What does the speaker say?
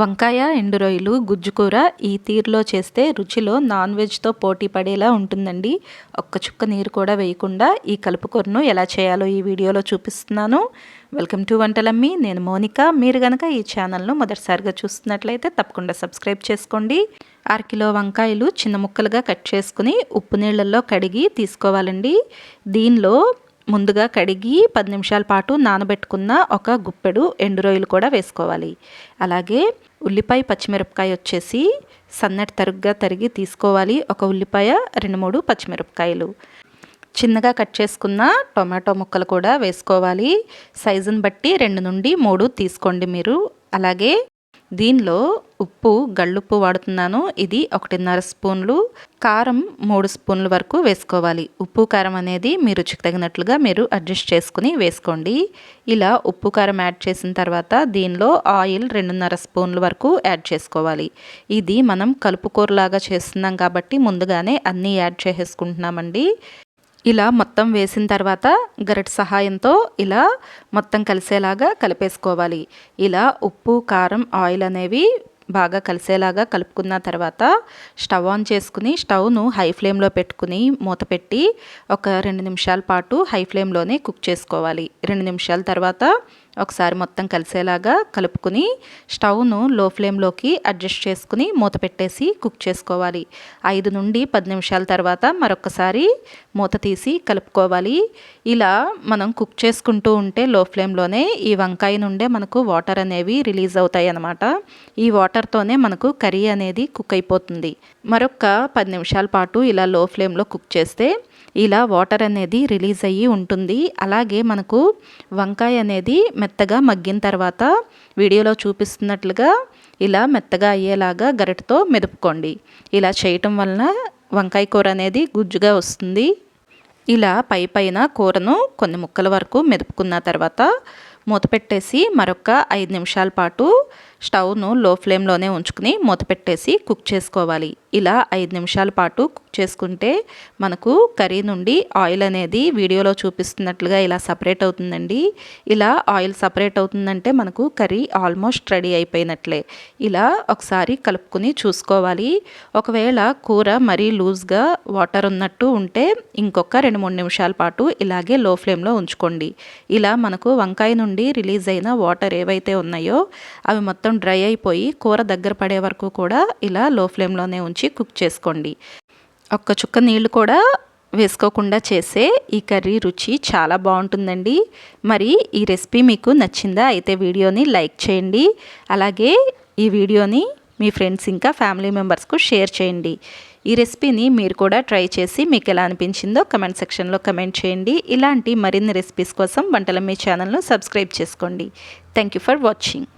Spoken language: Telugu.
వంకాయ ఎండు రొయ్యలు గుజ్జు కూర ఈ తీరులో చేస్తే రుచిలో నాన్ వెజ్తో పోటీ పడేలా ఉంటుందండి. ఒక్క చుక్క నీరు కూడా వేయకుండా ఈ కలుపు కూరను ఎలా చేయాలో ఈ వీడియోలో చూపిస్తున్నాను. Welcome to Vantalammi. నేను మోనిక. మీరు కనుక ఈ ఛానల్ను మొదటిసారిగా చూస్తున్నట్లయితే తప్పకుండా సబ్స్క్రైబ్ చేసుకోండి. కిలో వంకాయలు చిన్న ముక్కలుగా కట్ చేసుకుని ఉప్పు నీళ్ళల్లో కడిగి తీసుకోవాలండి. దీనిలో ముందుగా కడిగి పది నిమిషాల పాటు నానబెట్టుకున్న ఒక గుప్పెడు ఎండు రొయ్యలు కూడా వేసుకోవాలి. అలాగే ఉల్లిపాయ పచ్చిమిరపకాయ వచ్చేసి సన్నటి తరుగ్గా తరిగి తీసుకోవాలి. ఒక ఉల్లిపాయ రెండు మూడు పచ్చిమిరపకాయలు. చిన్నగా కట్ చేసుకున్న టొమాటో ముక్కలు కూడా వేసుకోవాలి. సైజుని బట్టి రెండు నుండి మూడు తీసుకోండి మీరు. అలాగే దీనిలో ఉప్పు గళ్ళుప్పు వాడుతున్నాను. ఇది ఒకటిన్నర స్పూన్లు. కారం మూడు స్పూన్ల వరకు వేసుకోవాలి. ఉప్పు కారం అనేది మీ రుచికి తగినట్లుగా మీరు అడ్జస్ట్ చేసుకుని వేసుకోండి. ఇలా ఉప్పు కారం యాడ్ చేసిన తర్వాత దీనిలో ఆయిల్ రెండున్నర స్పూన్ల వరకు యాడ్ చేసుకోవాలి. ఇది మనం కలుపు కూరలాగా చేస్తున్నాం కాబట్టి ముందుగానే అన్నీ యాడ్ చేసేసుకుంటున్నామండి. ఇలా మొత్తం వేసిన తర్వాత గరిట సహాయంతో ఇలా మొత్తం కలిసేలాగా కలిపేసుకోవాలి. ఇలా ఉప్పు కారం ఆయిల్ అనేవి బాగా కలిసేలాగా కలుపుకున్న తర్వాత స్టవ్ ఆన్ చేసుకుని స్టవ్ను హై ఫ్లేమ్లో పెట్టుకుని మూత పెట్టి ఒక రెండు నిమిషాల పాటు హై ఫ్లేమ్లోనే కుక్ చేసుకోవాలి. రెండు నిమిషాల తర్వాత ఒకసారి మొత్తం కలిసేలాగా కలుపుకుని స్టవ్ను లో ఫ్లేమ్లోకి అడ్జస్ట్ చేసుకుని మూత పెట్టేసి కుక్ చేసుకోవాలి. ఐదు నుండి పది నిమిషాల తర్వాత మరొకసారి మూత తీసి కలుపుకోవాలి. ఇలా మనం కుక్ చేసుకుంటూ ఉంటే లో ఫ్లేమ్లోనే ఈ వంకాయ నుండే మనకు వాటర్ అనేవి రిలీజ్ అవుతాయి అన్నమాట. ఈ వాటర్తోనే మనకు కర్రీ అనేది కుక్ అయిపోతుంది. మరొక పది నిమిషాల పాటు ఇలా లో ఫ్లేమ్లో కుక్ చేస్తే ఇలా వాటర్ అనేది రిలీజ్ అయ్యి ఉంటుంది. అలాగే మనకు వంకాయ అనేది మెత్తగా మగ్గిన తర్వాత వీడియోలో చూపిస్తున్నట్లుగా ఇలా మెత్తగా అయ్యేలాగా గరిటతో మెదుపుకోండి. ఇలా చేయటం వలన వంకాయ కూర అనేది గుజ్జుగా వస్తుంది. ఇలా పై పైన కూరను కొన్ని ముక్కల వరకు మెదుపుకున్న తర్వాత మూత పెట్టేసి మరొక ఐదు నిమిషాల పాటు స్టవ్ను లో ఫ్లేమ్లోనే ఉంచుకుని మూత పెట్టేసి కుక్ చేసుకోవాలి. ఇలా ఐదు నిమిషాల పాటు కుక్ చేసుకుంటే మనకు కర్రీ నుండి ఆయిల్ అనేది వీడియోలో చూపిస్తున్నట్లుగా ఇలా సపరేట్ అవుతుందండి. ఇలా ఆయిల్ సపరేట్ అవుతుందంటే మనకు కర్రీ ఆల్మోస్ట్ రెడీ అయిపోయినట్లే. ఇలా ఒకసారి కలుపుకుని చూసుకోవాలి. ఒకవేళ కూర మరీ లూజ్గా వాటర్ ఉన్నట్టు ఉంటే ఇంకొక రెండు మూడు నిమిషాల పాటు ఇలాగే లో ఫ్లేమ్లో ఉంచుకోండి. ఇలా మనకు వంకాయ నుండి రిలీజ్ అయిన వాటర్ ఏవైతే ఉన్నాయో అవి మొత్తం డ్రై అయిపోయి కూర దగ్గర పడే వరకు కూడా ఇలా లో ఫ్లేమ్లోనే ఉంచి కుక్ చేసుకోండి. ఒక్క చుక్క నీళ్ళు కూడా వేసుకోకుండా చేసే ఈ కర్రీ రుచి చాలా బాగుంటుందండి. మరి ఈ రెసిపీ మీకు నచ్చిందా అయితే వీడియోని లైక్ చేయండి. అలాగే ఈ వీడియోని మీ ఫ్రెండ్స్ ఇంకా ఫ్యామిలీ మెంబర్స్కు షేర్ చేయండి. ఈ రెసిపీని మీరు కూడా ట్రై చేసి మీకు ఎలా అనిపించిందో కమెంట్ సెక్షన్లో కమెంట్ చేయండి. ఇలాంటి మరిన్ని రెసిపీస్ కోసం వంటల మీ ఛానల్ను సబ్స్క్రైబ్ చేసుకోండి. Thank you for watching.